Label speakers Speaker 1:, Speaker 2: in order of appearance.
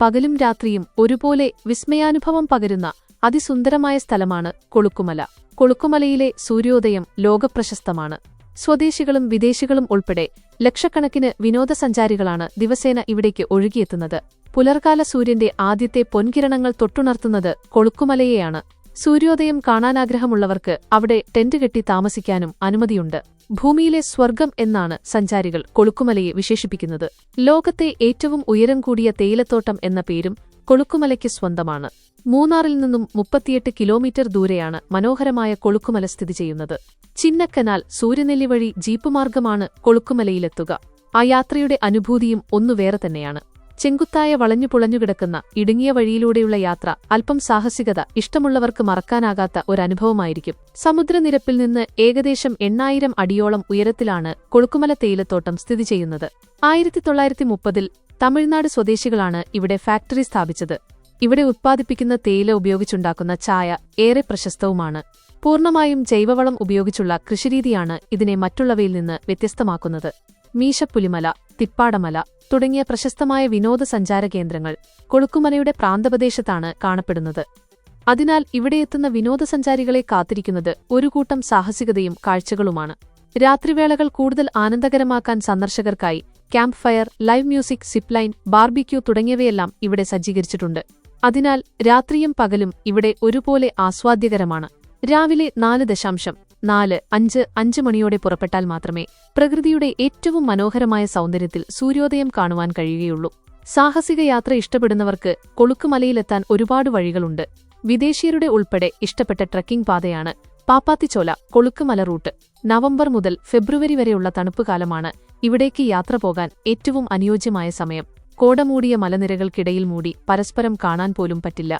Speaker 1: പകലും രാത്രിയും ഒരുപോലെ വിസ്മയാനുഭവം പകരുന്ന അതിസുന്ദരമായ സ്ഥലമാണ് കൊളുക്കുമല. കൊളുക്കുമലയിലെ സൂര്യോദയം ലോകപ്രശസ്തമാണ്. സ്വദേശികളും വിദേശികളും ഉൾപ്പെടെ ലക്ഷക്കണക്കിന് വിനോദസഞ്ചാരികളാണ് ദിവസേന ഇവിടേക്ക് ഒഴുകിയെത്തുന്നത്. പുലർകാല സൂര്യന്റെ ആദ്യത്തെ പൊൻകിരണങ്ങൾ തൊട്ടുണർത്തുന്നത് കൊളുക്കുമലയെയാണ്. സൂര്യോദയം കാണാനാഗ്രഹമുള്ളവർക്ക് അവിടെ ടെന്റ് കെട്ടി താമസിക്കാനും അനുമതിയുണ്ട്. ഭൂമിയിലെ സ്വർഗം എന്നാണ് സഞ്ചാരികൾ കൊളുക്കുമലയെ വിശേഷിപ്പിക്കുന്നത്. ലോകത്തെ ഏറ്റവും ഉയരം കൂടിയ തേയിലത്തോട്ടം എന്ന പേരും കൊളുക്കുമലയ്ക്ക് സ്വന്തമാണ്. മൂന്നാറിൽ നിന്നും മുപ്പത്തിയെട്ട് കിലോമീറ്റർ ദൂരെയാണ് മനോഹരമായ കൊളുക്കുമല സ്ഥിതി ചെയ്യുന്നത്. ചിന്നക്കനാൽ സൂര്യനെല്ലി വഴി ജീപ്പ് മാർഗമാണ് കൊളുക്കുമലയിലെത്തുക. ആ യാത്രയുടെ അനുഭൂതിയും ഒന്നു വേറെ തന്നെയാണ്. ചെങ്കുത്തായ വളഞ്ഞു പുളഞ്ഞുകിടക്കുന്ന ഇടുങ്ങിയ വഴിയിലൂടെയുള്ള യാത്ര അല്പം സാഹസികത ഇഷ്ടമുള്ളവർക്ക് മറക്കാനാകാത്ത ഒരനുഭവമായിരിക്കും. സമുദ്രനിരപ്പിൽ നിന്ന് ഏകദേശം എണ്ണായിരം അടിയോളം ഉയരത്തിലാണ് കൊളുക്കുമല തേയിലത്തോട്ടം സ്ഥിതി ചെയ്യുന്നത്. ആയിരത്തി തൊള്ളായിരത്തി മുപ്പതിൽ തമിഴ്നാട് സ്വദേശികളാണ് ഇവിടെ ഫാക്ടറി സ്ഥാപിച്ചത്. ഇവിടെ ഉത്പാദിപ്പിക്കുന്ന തേയില ഉപയോഗിച്ചുണ്ടാക്കുന്ന ചായ ഏറെ പ്രശസ്തവുമാണ്. പൂർണമായും ജൈവവളം ഉപയോഗിച്ചുള്ള കൃഷിരീതിയാണ് ഇതിനെ മറ്റുള്ളവയിൽ നിന്ന് വ്യത്യസ്തമാക്കുന്നത്. മീശപ്പുലിമല തിപ്പാടമല തുടങ്ങിയ പ്രശസ്തമായ വിനോദസഞ്ചാര കേന്ദ്രങ്ങൾ കൊളുക്കുമലയുടെ പ്രാന്തപ്രദേശത്താണ് കാണപ്പെടുന്നത്. അതിനാൽ ഇവിടെയെത്തുന്ന വിനോദസഞ്ചാരികളെ കാത്തിരിക്കുന്നത് ഒരു കൂട്ടം സാഹസികതയും കാഴ്ചകളുമാണ്. രാത്രിവേളകൾ കൂടുതൽ ആനന്ദകരമാക്കാൻ സന്ദർശകർക്കായി camp fire live music zipline barbecue തുടങ്ങിയവയെല്ലാം ഇവിടെ സജ്ജീകരിച്ചിട്ടുണ്ട്. അതിനാൽ രാത്രിയും പകലും ഇവിടെ ഒരുപോലെ ആസ്വാദ്യകരമാണ്. രാവിലെ നാല് ദശാംശം നാല് അഞ്ച് അഞ്ച് മണിയോടെ പുറപ്പെട്ടാൽ മാത്രമേ പ്രകൃതിയുടെ ഏറ്റവും മനോഹരമായ സൗന്ദര്യത്തിൽ സൂര്യോദയം കാണുവാൻ കഴിയുകയുള്ളൂ. സാഹസിക യാത്ര ഇഷ്ടപ്പെടുന്നവർക്ക് കൊളുക്കുമലയിലെത്താൻ ഒരുപാട് വഴികളുണ്ട്. വിദേശീയരുടെ ഉൾപ്പെടെ ഇഷ്ടപ്പെട്ട ട്രക്കിംഗ് പാതയാണ് പാപ്പാത്തിച്ചോല കൊളുക്കുമല റൂട്ട്. നവംബർ മുതൽ ഫെബ്രുവരി വരെയുള്ള തണുപ്പ് കാലമാണ് ഇവിടേക്ക് യാത്ര പോകാൻ ഏറ്റവും അനുയോജ്യമായ സമയം. കോടമൂടിയ മലനിരകൾക്കിടയിൽ മൂടി പരസ്പരം കാണാൻ പോലും പറ്റില്ല.